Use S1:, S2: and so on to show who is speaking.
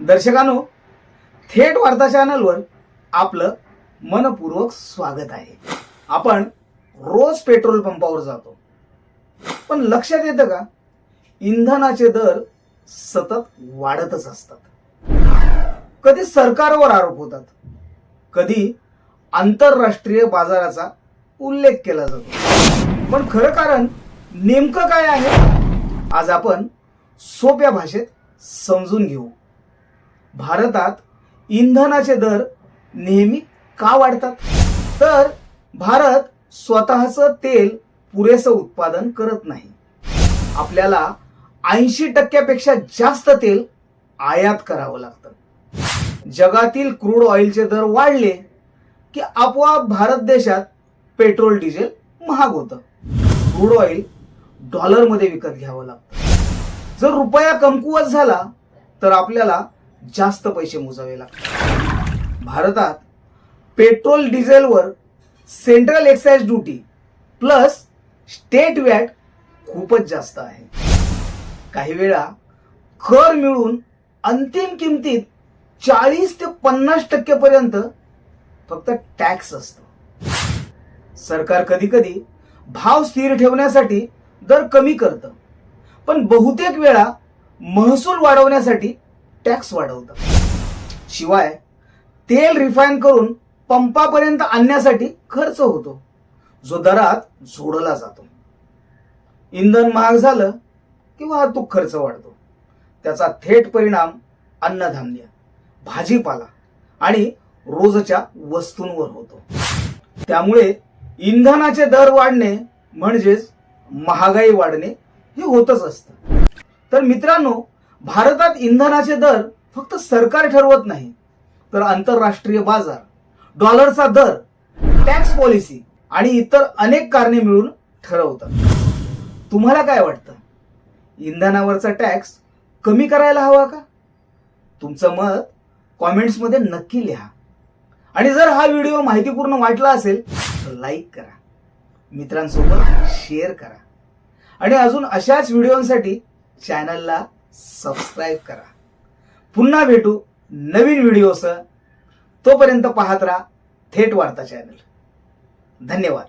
S1: दर्शकांनो थेट वार्ता चॅनलवर आपलं मनपूर्वक स्वागत आहे. आपण रोज पेट्रोल पंपावर जातो. पण लक्षात येतं का? इंधनाचे दर सतत वाढतच असतात. कधी सरकारवर आरोप होतात. कधी आंतरराष्ट्रीय बाजाराचा उल्लेख केला जातो. पण खरं कारण नेमकं काय आहे? आज आपण सोप्या भाषेत समजून घेऊ. भारतात इंधनाचे दर नेहमी का वाढतात? तर भारत स्वतःचं तेल पुरेसं उत्पादन करत नाही. आपल्याला ऐंशी टक्क्यापेक्षा जास्त तेल आयात करावं लागतं. जगातील क्रूड ऑइलचे दर वाढले की आपोआप भारत देशात पेट्रोल डिझेल महाग होतं. क्रूड ऑइल डॉलरमध्ये विकत घ्यावं लागतं. जर रुपया कमकुवत झाला तर आपल्याला जास्त पैसे मोजावे लागतात. भारतात पेट्रोल डिझेलवर central excise duty plus state VAT खूपच जास्त आहे. काही वेळा कर मिळून अंतिम किमतीत चाळीस ते पन्नास टक्केपर्यंत फक्त टॅक्स असतो. सरकार कधी कधी भाव स्थिर ठेवण्यासाठी दर कमी करतं. पण बहुतेक वेळा महसूल वाढवण्यासाठी टॅक्स वाढवतं. शिवाय तेल रिफाईन करून पंपापर्यंत आणण्यासाठी खर्च होतो. जो दरात जोडला जातो. इंधन महाग झालं की वाहतूक खर्च वाढतो. त्याचा थेट परिणाम अन्नधान्य भाजीपाला आणि रोजच्या वस्तूंवर होतो. त्यामुळे इंधनाचे दर वाढणे म्हणजेच महागाई वाढणे हे होतच असतं. तर मित्रांनो भारतात इंधनाचे दर फक्त सरकार ठरवत नाही तर आंतरराष्ट्रीय बाजार डॉलरचा दर टॅक्स पॉलिसी आणि इतर अनेक कारणे मिळून ठरवतात. तुम्हाला काय वाटतं? इंधनावरचा टॅक्स कमी करायला हवा का? तुमचं मत कॉमेंट्समध्ये नक्की लिहा. आणि जर हा व्हिडिओ माहितीपूर्ण वाटला असेल तर लाईक करा. मित्रांसोबत शेअर करा. आणि अजून अशाच व्हिडिओसाठी चॅनलला सबस्क्राईब करा. पुन्हा भेटू नवीन व्हिडिओसह तोपर्यंत पाहत राहा थेट वार्ता चॅनल धन्यवाद.